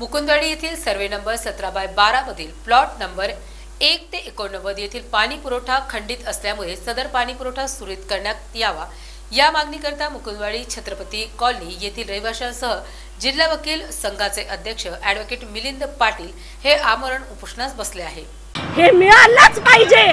मुकुंदवाडी येथील survey number सतरा bye बारा मधील प्लॉट नंबर एक ते एकोणनव्वद येथील पाणी पुरवठा खंडित असल्यामुळे सदर पाणी पुरवठा सुरळीत करण्यात यावा. या मागणीकरता मुकुंदवाडी छत्रपती कॉलनी येथील रहिवाशांसह जिल्हा वकील संघाचे अध्यक्ष ॲडव्होकेट मिलिंद पाटील हे आमरण उपोषणास बसले आहे. हे मिळालंच पाहिजे.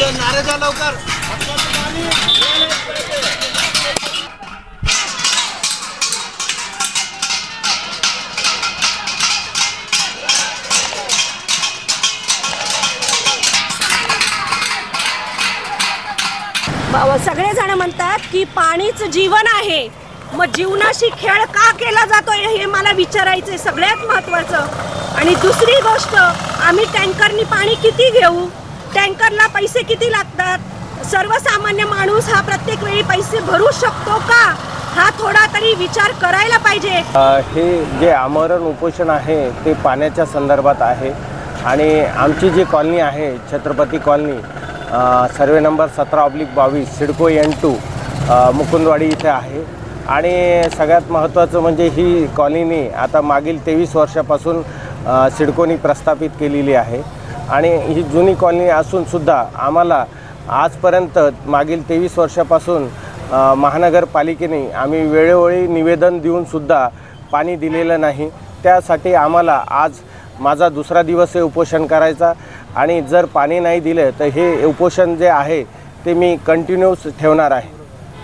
म्हणजे नारे द्या लवकर. सगळेजण म्हणतात की पाणीच जीवन आहे. मग जीवनाशी खेळ का केला जातोय हे मला विचारायचंय सगळ्यात महत्वाचं. आणि दुसरी गोष्ट आम्ही टँकरनी पाणी किती घेऊ? टँकरला पैसे किती लागतात? सर्वसामान्य माणूस हा प्रत्येक वेळी पैसे भरू शकतो का? हा थोडा तरी विचार करायला पाहिजे. हे जे आमरण उपोषण आहे ते पाण्याच्या संदर्भात आहे. आणि आमची जी कॉलनी आहे छत्रपती कॉलनी सर्वे नंबर सतरा ऑब्लिक बावीस सिडको एन टू मुकुंदवाडी इथे आहे. आणि सगळ्यात महत्त्वाचं म्हणजे ही कॉलनी आता मागील तेवीस वर्षापासून सिडकोनी प्रस्थापित केलेली आहे. आणि ही जुनी कॉलनी असूनसुद्धा आम्हाला आजपर्यंत मागील तेवीस वर्षापासून महानगरपालिकेने आम्ही वेळोवेळी निवेदन देऊनसुद्धा पाणी दिलेलं नाही. त्यासाठी आम्हाला आज माझा दुसरा दिवस हे उपोषण करायचा आणि जर पाणी नाही दिलं तर हे उपोषण जे आहे ते मी कंटिन्यूस ठेवणार आहे.